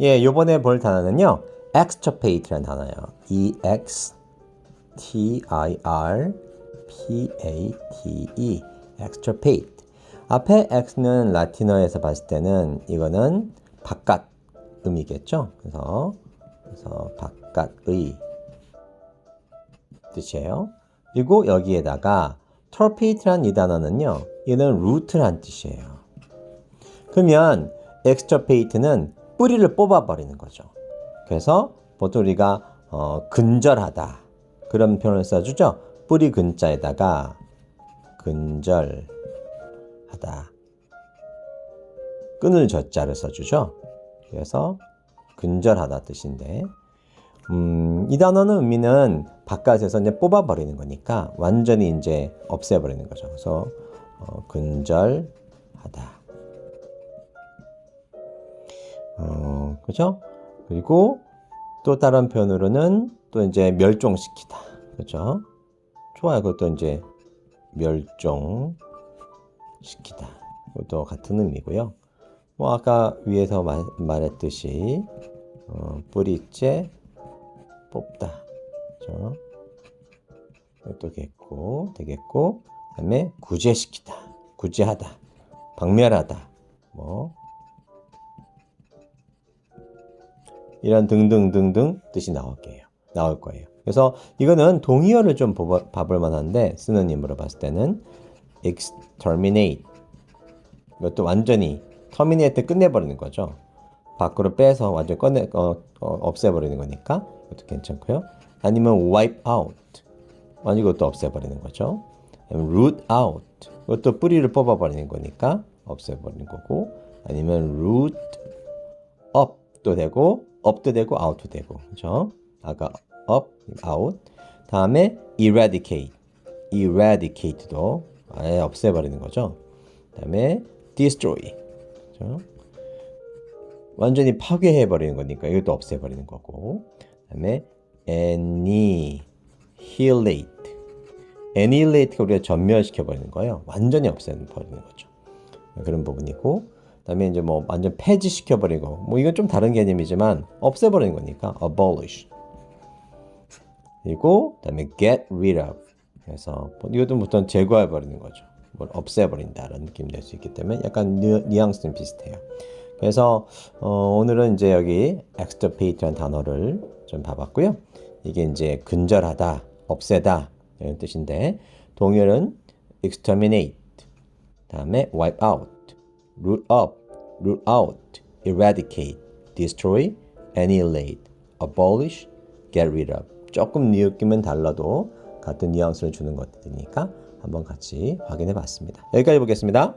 예, 요번에 볼 단어는요. extirpate라는 단어예요. E X T I R P A T E extirpate. 앞에 x는 라틴어에서 봤을 때는 이거는 바깥 의미겠죠. 그래서 그래서 바깥의 뜻이에요. 그리고 여기에다가 torpedo란 이 단어는요. 얘는 root란 뜻이에요. 그러면 extirpate는 뿌리를 뽑아버리는 거죠. 그래서 보통 우리가 어, 근절하다 그런 표현을 써주죠. 뿌리 근자에다가 근절하다 끈을 젖자를 써주죠. 그래서 근절하다 뜻인데 음, 이 단어는 의미는 바깥에서 이제 뽑아버리는 거니까 완전히 이제 없애버리는 거죠. 그래서 어, 근절하다. 어, 그죠? 그리고 또 다른 표현으로는 또 이제 멸종시키다. 그죠? 좋아요. 그것도 이제 멸종시키다. 그것도 같은 의미고요. 뭐 아까 위에서 말, 말했듯이 어, 뿌리째 뽑다. 그죠? 됐고, 되겠고, 그 다음에 구제시키다. 구제하다. 박멸하다. 뭐, 이런 등등등등 뜻이 나올게요. 나올 거예요. 그래서 이거는 동의어를 좀 봐볼, 만한데 쓰느님으로 봤을 때는 exterminate 이것도 완전히 terminate 끝내버리는 거죠. 밖으로 빼서 완전 꺼내 어, 어, 없애버리는 거니까 이것도 괜찮고요. 아니면 wipe out 완전 이것도 없애버리는 거죠. root out 이것도 뿌리를 뽑아버리는 거니까 없애버리는 거고 아니면 root up도 되고 up도 되고 out도 되고 그죠? 아까 up, out 다음에 eradicate eradicate도 아예 없애버리는 거죠. 다음에 destroy 그죠? 완전히 파괴해버리는 거니까 이것도 없애버리는 거고 다음에 annihilate annihilate가 우리가 전멸시켜버리는 거예요. 완전히 없애버리는 거죠. 그런 부분이고 그 다음에 이제 뭐 완전 폐지시켜버리고 뭐 이건 좀 다른 개념이지만 없애버리는 거니까 abolish 그리고 그다음에 get rid of 그래서 이것도 보통 제거해버리는 거죠. 뭘 없애버린다라는 느낌 낼수 있기 때문에 약간 뉘, 뉘앙스는 비슷해요. 그래서 어, 오늘은 이제 여기 extirpate라는 단어를 좀 봐봤고요. 이게 이제 근절하다, 없애다 이런 뜻인데 동열은 exterminate, 다음에 wipe out, root up, root out, eradicate, destroy, annihilate, abolish, get rid of. 조금 느낌은 달라도 같은 뉘앙스를 주는 것들이니까 한번 같이 확인해 봤습니다. 여기까지 보겠습니다.